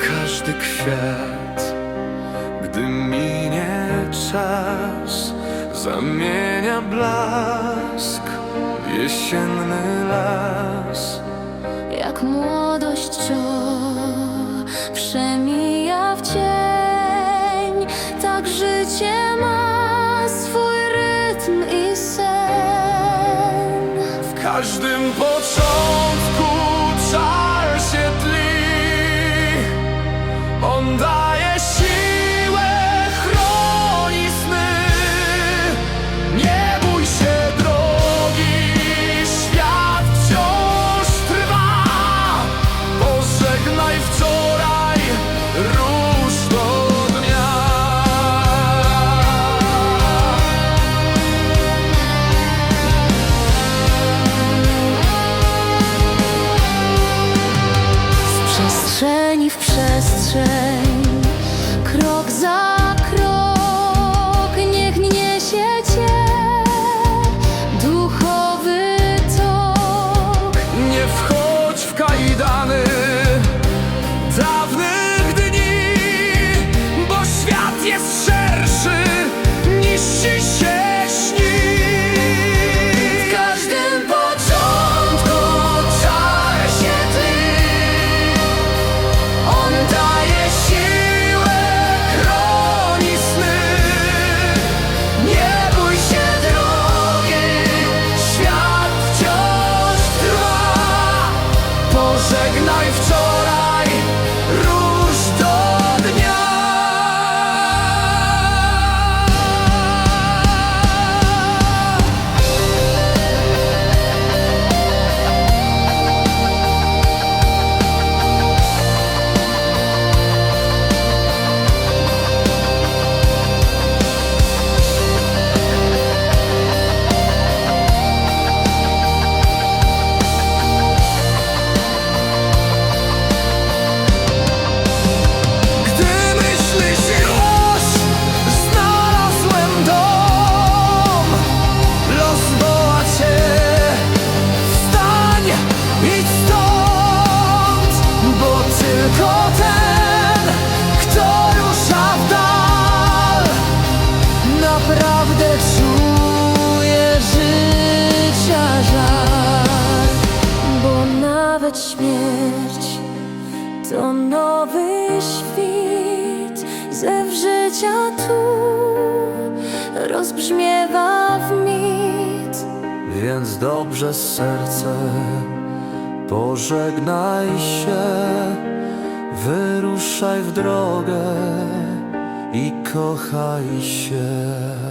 każdy kwiat, gdy minie czas, zamienia blask jesienny las. Jak młodość co przemija w cień, tak życie ma swój rytm i sen. W każdym początku sweat. Śmierć to nowy świt ze życia tu rozbrzmiewa w mit. Więc dobrze serce, pożegnaj się, wyruszaj w drogę i kochaj się.